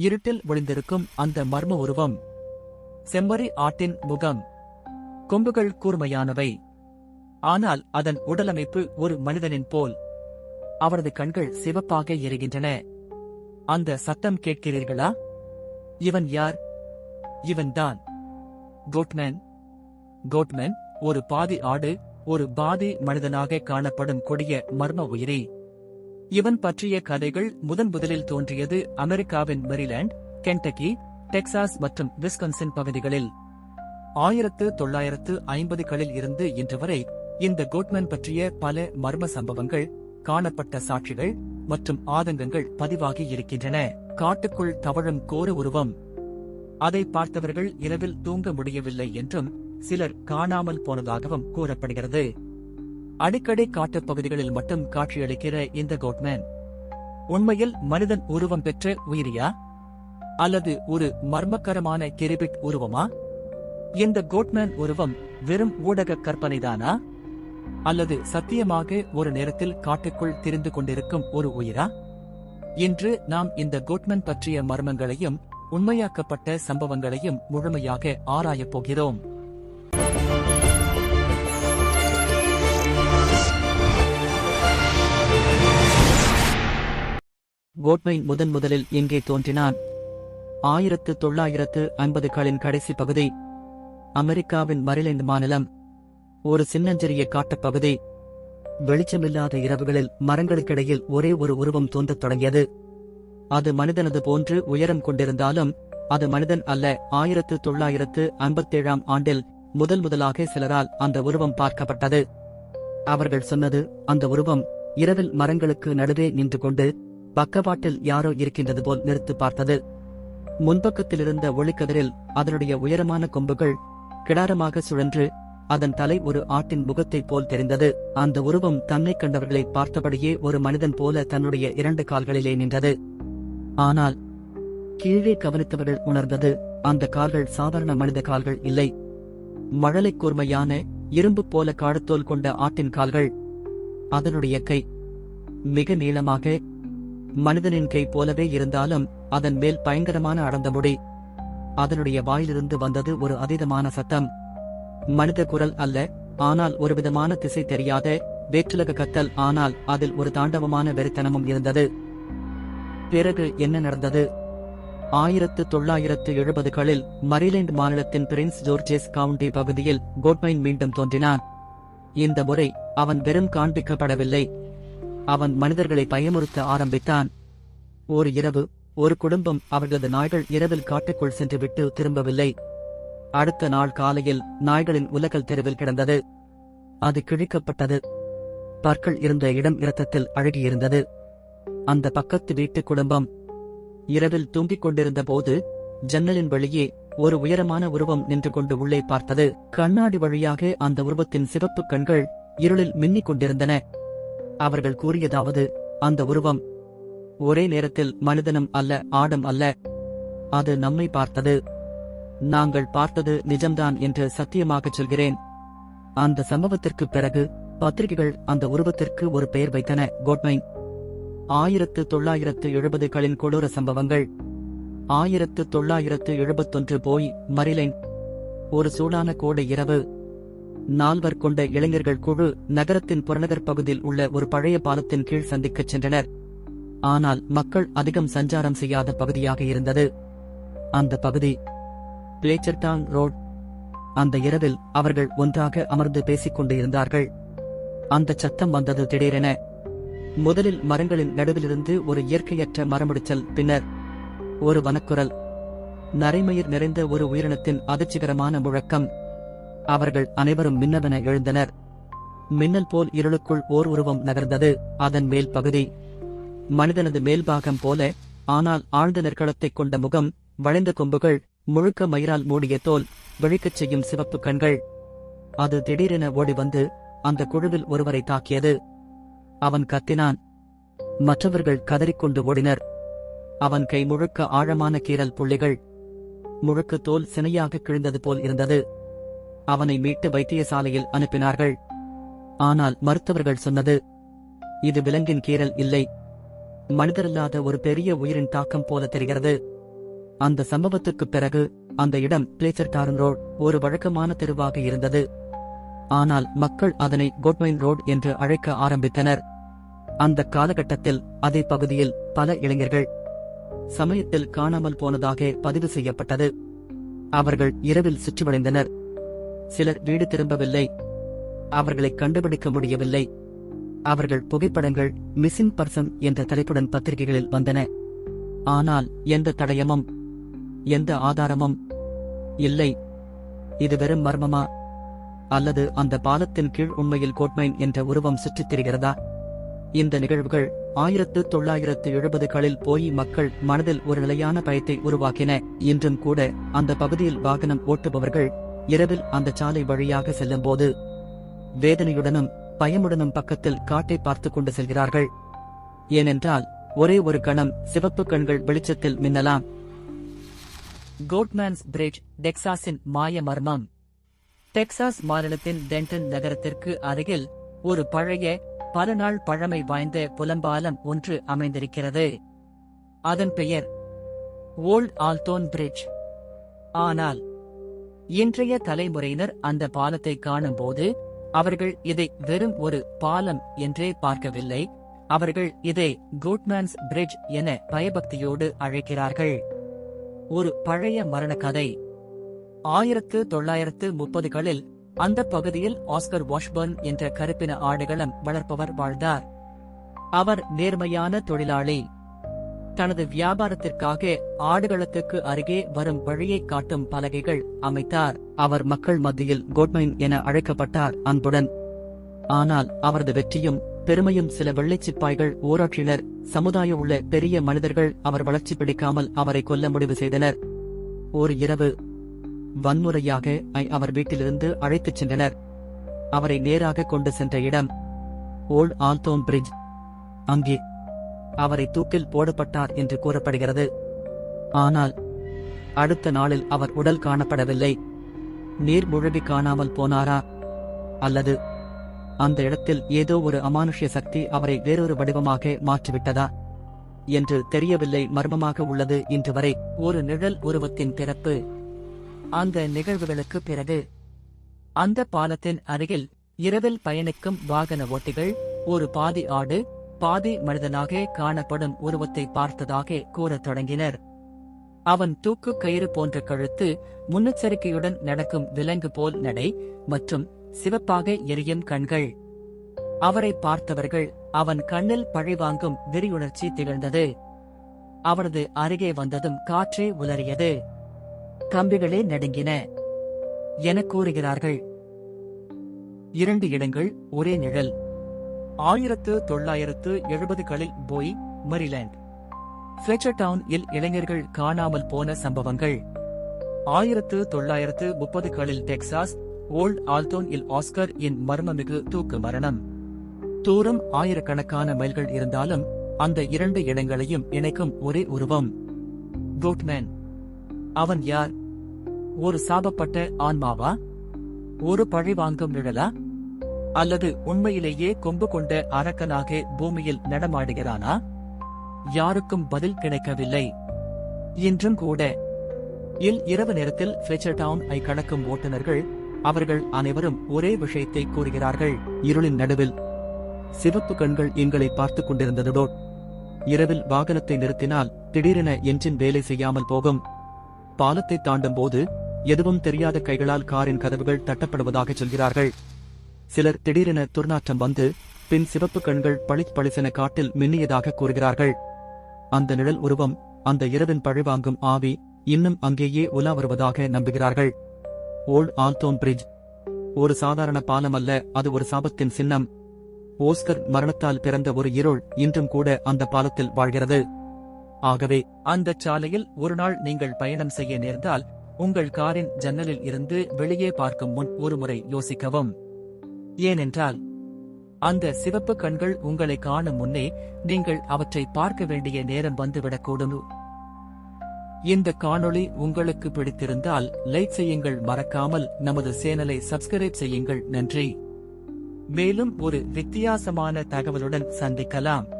இருட்டில் ஒளிந்திருக்கும் அந்த மர்ம உருவம். செம்மறி ஆட்டின் முகம். கொம்புகள் கூர்மையானவை. ஆனால் அதன் உடலமைப்பு ஒரு மனிதனின் போல். அவரது கண்கள் சிவப்பாக எரிகின்றன. அந்த சத்தம் கேட்கிறீர்களா? இவன் யார்? இவன்தான் கோட்மேன். கோட்மேன் ஒரு பாதி ஆடு ஒரு பாதி மனிதனாக காணப்படும் கொடிய மர்ம உயிரி. இவன் பற்றிய கதைகள் முதன் முதலில் தோன்றியது அமெரிக்காவின் மெரிலாண்ட் கென்டக்கி டெக்சாஸ் மற்றும் விஸ்கன்சின் பகுதிகளில். ஆயிரத்து தொள்ளாயிரத்து ஐம்பதுகளில் இருந்து இன்று வரை இந்த கோட்மேன் பற்றிய பல மர்ம சம்பவங்கள் காணப்பட்ட சாட்சிகள் மற்றும் ஆதங்கங்கள் பதிவாகி இருக்கின்றன. காட்டுக்குள் தவழும் கோர உருவம். அதை பார்த்தவர்கள் இரவில் தூங்க முடியவில்லை என்றும் சிலர் காணாமல் போனதாகவும் கூறப்படுகிறது. அடிக்கடி காட்டுப் பகுதிகளில் மட்டும் காட்சியளிக்கிற இந்த கோட்மேன் உண்மையில் மனிதன் உருவம் பெற்ற உயிரியா? அல்லது ஒரு மர்மகரமான கிரிபிட் உருவமா? இந்த கோட்மேன் உருவம் வெறும் ஊடக கற்பனைதானா? அல்லது சத்தியமாக ஒரு நேரத்தில் காட்டுக்குள் திரிந்து கொண்டிருக்கும் ஒரு உயிரா? இன்று நாம் இந்த கோட்மேன் பற்றிய மர்மங்களையும் உண்மையாக்கப்பட்ட சம்பவங்களையும் முழுமையாக ஆராயப் போகிறோம். கோட்மை முதன் முதலில் எங்கே தோன்றினான்? ஆயிரத்து தொள்ளாயிரத்து ஐம்பதுகளின் கடைசி பகுதி அமெரிக்காவின் மரிலைண்ட் மாநிலம். ஒரு சின்னஞ்சிறிய காட்டுப்பகுதி வெளிச்சமில்லாத இரவுகளில் மரங்களுக்கிடையில் ஒரே ஒரு உருவம் தோன்றத் தொடங்கியது. அது மனிதனது போன்று உயரம் கொண்டிருந்தாலும் அது மனிதன் அல்ல. ஆயிரத்து தொள்ளாயிரத்து ஐம்பத்தேழாம் ஆண்டில் முதல் முதலாக சிலரால் அந்த உருவம் பார்க்கப்பட்டது. அவர்கள் சொன்னது அந்த உருவம் இரவில் மரங்களுக்கு நடுவே நின்று கொண்டு பக்கவாட்டில் யாரோ இருக்கின்றது போல் நிறுத்து பார்த்தது. முன்பக்கத்தில் இருந்த ஒளிக்கதிரில் அதனுடைய உயரமான கொம்புகள் கிடாரமாக சுழன்று அதன் தலை ஒரு ஆட்டின் முகத்தைப் போல் தெரிந்தது. அந்த உருவம் தன்னை கண்டவர்களை பார்த்தபடியே ஒரு மனிதன் போல தன்னுடைய இரண்டு கால்களிலே நின்றது. ஆனால் கீழே கவனித்தவர்கள் உணர்ந்தது அந்த கால்கள் சாதாரண மனித கால்கள் இல்லை. மழலை கூர்மையான இரும்பு போல காடுத்தோல் கொண்ட ஆட்டின் கால்கள். அதனுடைய கை மிக நீளமாக மனிதனின் கை போலவே இருந்தாலும் அதன் மேல் பயங்கரமான அடர்ந்த முடி. அதனுடைய வாயிலிருந்து வந்தது ஒரு அதீதமான சத்தம். மனித குரல் அல்ல ஆனால் ஒருவிதமான திசை தெரியாத வேற்றுலக கத்தல் ஆனால் அதில் ஒரு தாண்டவமான வெறித்தனமும் இருந்தது. பிறகு என்ன நடந்தது? ஆயிரத்து தொள்ளாயிரத்து எழுபதுகளில் மரிலேண்ட் மாநிலத்தின் பிரின்ஸ் ஜோர்ஜஸ் கவுண்டி பகுதியில் கோட்மைன் மீண்டும் தோன்றினான். இந்த முறை அவன் வெறும் காண்பிக்கப்படவில்லை. அவன் மனிதர்களை பயமுறுத்த ஆரம்பித்தான். ஒரு இரவு ஒரு குடும்பம் அவர்களது நாய்கள் இரவில் காட்டுக்குள் சென்று விட்டு திரும்பவில்லை. அடுத்த நாள் காலையில் நாய்களின் உலகல் தெருவில் கிடந்தது. அது கிழிக்கப்பட்டது. பற்கள் இருந்த இடம் இரத்தத்தில் அழுகியிருந்தது. அந்த பக்கத்து வீட்டு குடும்பம் இரவில் தூங்கிக் கொண்டிருந்த போது ஜன்னலின் வழியே ஒரு உயரமான உருவம் நின்று கொண்டு உள்ளே பார்த்தது. கண்ணாடி வழியாக அந்த உருவத்தின் சிவப்பு கண்கள் இருளில் மின்னிக் கொண்டிருந்தன. அவர்கள் கூறியதாவது அந்த உருவம் ஒரே நேரத்தில் மனிதனும் அல்ல ஆடும் அல்ல. அது நம்மை பார்த்தது. நாங்கள் பார்த்தது நிஜம்தான் என்று சத்தியமாகச் சொல்கிறேன். அந்த சம்பவத்திற்குப் பிறகு பத்திரிகைகள் அந்த உருவத்திற்கு ஒரு பெயர் வைத்தன. கோட்மைன் ஆயிரத்து தொள்ளாயிரத்து எழுபதுகளின் கொடூர சம்பவங்கள். ஆயிரத்து தொள்ளாயிரத்து எழுபத்தொன்று போய் மரிலைன். ஒரு சூடான கோடை இரவு நால்வர் கொண்ட இளைஞர்கள் குழு நகரத்தின் புறநகர் பகுதியில் உள்ள ஒரு பழைய பாலத்தின் கீழ் சந்திக்கச் சென்றனர். ஆனால் மக்கள் அதிகம் சஞ்சாரம் செய்யாத பகுதியாக இருந்தது. அந்த பகுதி பிளேச்சர்டாங் ரோட். அந்த இரவில் அவர்கள் ஒன்றாக அமர்ந்து பேசிக் கொண்டு இருந்தார்கள் அந்த சத்தம் வந்தது திடீரென. முதலில் மரங்களின் நடுவிலிருந்து ஒரு இயற்கையற்ற மரமுடிச்சல் பின்னர் ஒரு வனக்குரல். நரைமயிர் நிறைந்த ஒரு உயிரினத்தின் அதிர்ச்சிகரமான முழக்கம். அவர்கள் அனைவரும் மின்னவென எழுந்தனர். மின்னல் போல் இருளுக்குள் ஓர் உருவம் நகர்ந்தது. அதன் மேல் பகுதி. மனிதனது மேல்பாகம் போல ஆனால் ஆழ்ந்த நெற்களத்தைக் கொண்ட முகம் வளைந்த கொம்புகள் முழுக்க மயிரால் மூடிய தோல் விழிக்கச் செய்யும் சிவப்பு கண்கள். அது திடீரென ஓடி வந்து அந்த குழுவில் ஒருவரை தாக்கியது. அவன் கத்தினான். மற்றவர்கள் கதறிக்கொண்டு ஓடினர். அவன் கை முழுக்க ஆழமான கீறல் புள்ளிகள். முழுக்க தோல் சினையாக கிழிந்தது போல் இருந்தது. அவனை மீட்டு வைத்தியசாலையில் அனுப்பினார்கள். ஆனால் மருத்துவர்கள் சொன்னது இது விலங்கின் கீறல் இல்லை. மனிதரல்லாத ஒரு பெரிய உயிரின் தாக்கம் போல தெரிகிறது. அந்த சம்பவத்துக்குப் பிறகு அந்த இடம் பிளேச்சர் டாரன் ரோட் ஒரு வழக்கமான தெருவாக இருந்தது. ஆனால் மக்கள் அதனை கோட்மைன் ரோட் என்று அழைக்க ஆரம்பித்தனர். அந்த காலகட்டத்தில் அதே பகுதியில் பல இளைஞர்கள் சமயத்தில் காணாமல் போனதாக பதிவு செய்யப்பட்டது. அவர்கள் இரவில் சுற்றி வளைந்தனர் சிலர் வீடு திரும்பவில்லை. அவர்களை கண்டுபிடிக்க முடியவில்லை. அவர்கள் புகைப்படங்கள் மிஸ்ஸிங் பர்சன் என்ற தலைப்புடன் பத்திரிகைகளில் வந்தன. ஆனால் எந்த தடயமும் எந்த ஆதாரமும் இல்லை. இது வெறும் மர்மமா? அல்லது அந்த பாலத்தின் கீழ் உண்மையில் கோட்மைன் என்ற உருவம் சுற்றித் திரிகிறதா? இந்த நிகழ்வுகள் ஆயிரத்து தொள்ளாயிரத்து எழுபதுகளில் போய் மக்கள் மனதில் ஒரு நிலையான பயத்தை உருவாக்கின. இன்றும் கூட அந்த பகுதியில் வாகனம் ஓட்டுபவர்கள் இரவில் அந்த சாலை வழியாக செல்லும்போது வேதனையுடனும் பயமுடனும் பக்கத்தில் காட்டை பார்த்து கொண்டு செல்கிறார்கள். ஏனென்றால் ஒரே ஒரு கணம் சிவப்பு கண்கள் வெளிச்சத்தில் மின்னலாம். கோட்மேன்ஸ் பிரிட்ஜ் டெக்சாஸின் மாய மர்மம். டெக்சாஸ் மாநிலத்தின் டென்டன் நகரத்திற்கு அருகில் ஒரு பழைய பல நாள் பழமை வாய்ந்த புலம்பாலம் ஒன்று அமைந்திருக்கிறது. அதன் பெயர் ஓல்ட் ஆல்தோன் பிரிட்ஜ். ஆனால் இன்றைய தலைமுறையினர் அந்த பாலத்தை காணும்போது அவர்கள் இதை வெறும் ஒரு பாலம் என்றே பார்க்கவில்லை. அவர்கள் இதை குட்மேன்ஸ் பிரிட்ஜ் என பயபக்தியோடு அழைக்கிறார்கள். ஒரு பழைய மரண கதை ஆயிரத்து தொள்ளாயிரத்து முப்பதுகளில் அந்த பகுதியில் ஆஸ்கர் வாஷ்பர்ன் என்ற கருப்பின ஆடுகளம் வளர்ப்பவர் வாழ்ந்தார். அவர் நேர்மையான தொழிலாளி. தனது வியாபாரத்திற்காக ஆடுகளத்துக்கு அருகே வரும் வழியை காட்டும் பலகைகள் அமைத்தார். அவர் மக்கள் மத்தியில் கோட்மைன் என அழைக்கப்பட்டார் அன்புடன். ஆனால் அவரது வெற்றியும் பெருமையும் சில வெள்ளைச்சிப்பாய்கள் ஊராட்சியினர் சமுதாய உள்ள பெரிய மனிதர்கள் அவர் வளர்ச்சி பிடிக்காமல் அவரை கொல்ல முடிவு செய்தனர். ஒரு இரவு வன்முறையாக அவர் வீட்டிலிருந்து அழைத்துச் சென்றனர். அவரை நேராக கொண்டு சென்ற இடம் ஓல்ட் ஆல்தோன் பிரிட்ஜ். அங்கே அவரை தூக்கில் போடப்பட்டார் என்று கூறப்படுகிறது. ஆனால் அடுத்த நாளில் அவர் உடல் காணப்படவில்லை. நீர் முழுகி காணாமல் போனாரா? அல்லது அந்த இடத்தில் ஏதோ ஒரு அமானுஷ்ய சக்தி அவரை வேறொரு வடிவமாக மாற்றிவிட்டதா? என்று தெரியவில்லை மர்மமாக உள்ளது இன்று வரை. ஒரு நிழல் உருவத்தின் பிறப்பு. அந்த நிகழ்வுகளுக்கு பிறகு அந்த பாலத்தின் அருகில் இரவில் பயணிக்கும் வாகன ஓட்டிகள் ஒரு பாதி ஆடு பாதி மனிதனாக காணப்படும் உருவத்தை பார்த்ததாக கூறத் தொடங்கினர். அவன் தூக்கு கயிறு போன்ற கழுத்து முன்னெச்சரிக்கையுடன் நடக்கும் விலங்கு போல் நடை மற்றும் சிவப்பாக எரியும் கண்கள். அவரை பார்த்தவர்கள் அவன் கண்ணில் பழிவாங்கும் விரியுணர்ச்சி திகழ்ந்தது. அவனது அருகே வந்ததும் காற்றே உலறியது. கம்பிகளே நடுங்கின. என கூறுகிறார்கள். இரண்டு இடங்கள் ஒரே நிழல். ஆயிரத்து தொள்ளாயிரத்து எழுபதுகளில் போய் மரிலேண்ட். ஃபிளெச்சர் டவுன் இல் இளைஞர்கள் காணாமல் போன சம்பவங்கள். ஆயிரத்து தொள்ளாயிரத்து முப்பதுகளில் டெக்சாஸ் ஓல்ட் ஆல்டோன் இல் ஆஸ்கர் இன் மர்மமிகு தூக்கு மரணம். தூரம் ஆயிரக்கணக்கான மைல்கள் இருந்தாலும் அந்த இரண்டு இடங்களையும் இணைக்கும் ஒரே உருவம் கோட்மேன் அவன் யார்? ஒரு சாபப்பட்ட ஆன்மாவா? ஒரு பழி வாங்கும் நிழலா? அல்லது உண்மையிலேயே கொம்பு கொண்ட அரக்கனாக பூமியில் நடமாடுகிறானா? யாருக்கும் பதில் கிடைக்கவில்லை. இன்றும் கூட. இல் இரவு நேரத்தில் ஃபிளெச்சர் டவுன் ஐ கடக்கும் ஓட்டுநர்கள் அவர்கள் அனைவரும் ஒரே விஷயத்தை கூறுகிறார்கள். இருளின் நடுவில். சிவப்பு கண்கள் எங்களை பார்த்துக் கொண்டிருந்ததோ இரவில் வாகனத்தை நிறுத்தினால் திடீரென என்ஜின் வேலை செய்யாமல் போகும். பாலத்தை தாண்டும் போது எதுவும் தெரியாத கைகளால் காரின் கதவுகள் தட்டப்படுவதாக சொல்கிறார்கள். சிலர் திடீரென துர்நாற்றம் வந்து பின் சிவப்பு கண்கள் பளிச் பளிசென காட்டில் மின்னியதாக கூறுகிறார்கள். அந்த நிழல் உருவம் அந்த இரவின் பழிவாங்கும் ஆவி இன்னும் அங்கேயே உலா வருவதாக நம்புகிறார்கள். Old Alton bridge. ஒரு சாதாரண பாலம் அல்ல அது ஒரு சாபத்தின் சின்னம். ஓஸ்கர் மரணத்தால் பிறந்த ஒரு இருள் இன்றும் கூட அந்த பாலத்தில் வாழ்கிறது. ஆகவே அந்த சாலையில் ஒரு நாள் நீங்கள் பயணம் செய்ய நேர்ந்தால் உங்கள் காரின் ஜன்னலில் இருந்து வெளியே பார்க்கும் முன் ஒருமுறை யோசிக்கவும். ஏனென்றால் அந்த சிவப்பு கண்கள் உங்களை காணும் முன்னே நீங்கள் அவற்றை பார்க்க வேண்டிய நேரம் வந்துவிடக்கூடும்? இந்த காணொளி உங்களுக்கு பிடித்திருந்தால் லைக் செய்யுங்கள் மறக்காமல் நமது சேனலை சப்ஸ்கிரைப் செய்யுங்கள். நன்றி. மேலும் ஒரு வித்தியாசமான தகவலுடன் சந்திக்கலாம்.